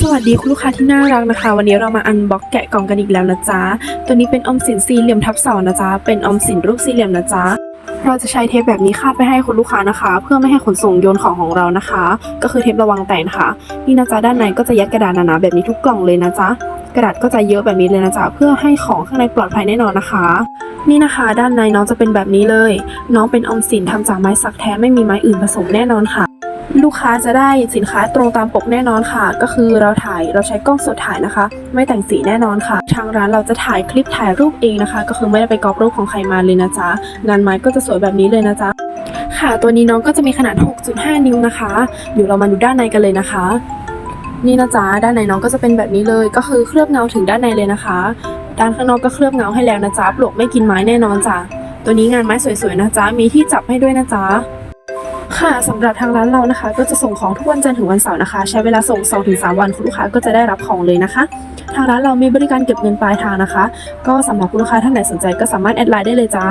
สวัสดีคุณลูกค้าที่น่ารักนะคะ วันนี้เรามาอันบ็อกแกะกล่องกันอีกแล้วนะจ๊ะ ตัวนี้เป็นอมสินสี่เหลี่ยมทับเสานะจ๊ะ เป็นอมสินรูปสี่เหลี่ยมนะจ๊ะ เราจะใช้เทปแบบนี้คาดไปให้คุณลูกค้านะคะ เพื่อไม่ให้ขนส่งโยนของของเรานะคะ ก็คือเทประวังแตกนะคะนี่นะจ๊ะด้านในก็จะยัดกระดาษหนาๆแบบนี้ทุกกล่องเลยนะจ๊ะกระดาษก็จะเยอะแบบนี้เลยนะจ๊ะเพื่อให้ของข้างในปลอดภัยแน่นอนนะคะ นี่นะคะ ด้านในน้องจะเป็นแบบนี้เลย น้องเป็นออมสินทำจากไม้สักแท้ไม่มีไม้อื่นผสมแน่นอนค่ะ ลูกค้าจะได้สินค้าตรงตามปกแน่นอนค่ะ ก็คือเราถ่ายเราใช้กล้องสดถ่ายนะคะ ไม่แต่งสีแน่นอนค่ะ ทางร้านเราจะถ่ายคลิปถ่ายรูปเองนะคะ ก็คือไม่ได้ไปก๊อปรูปของใครมาเลยนะจ๊ะงานไม้ก็จะสวยแบบนี้เลยนะจ๊ะค่ะตัวนี้น้องก็จะมีขนาด 6.5 นิ้วนะคะ เดี๋ยวเรามาดูด้านในกันเลยนะคะ นี่นะจ๊ะด้านในน้องก็จะเป็นแบบนี้เลย ก็คือเคลือบเงาถึงด้านในเลยนะคะ ด้านข้างนอกก็เคลือบเงาให้แล้วนะจ๊ะปลวกไม่กินไม้แน่นอนจ้ะตัวนี้งานไม้สวยๆนะจ๊ะมีที่จับให้ด้วยนะจ๊ะ ค่ะสำหรับทางร้านเรานะคะ ก็จะส่งของทุกวันจันทร์ถึงวันเสาร์นะคะ ใช้เวลาส่ง 2-3 วันคุณลูกค้าก็จะได้รับของเลยนะคะ ทางร้านเรามีบริการเก็บเงินปลายทางนะคะ ก็สำหรับคุณลูกค้าท่านไหนสนใจก็สามารถแอดไลน์ได้เลยจ้า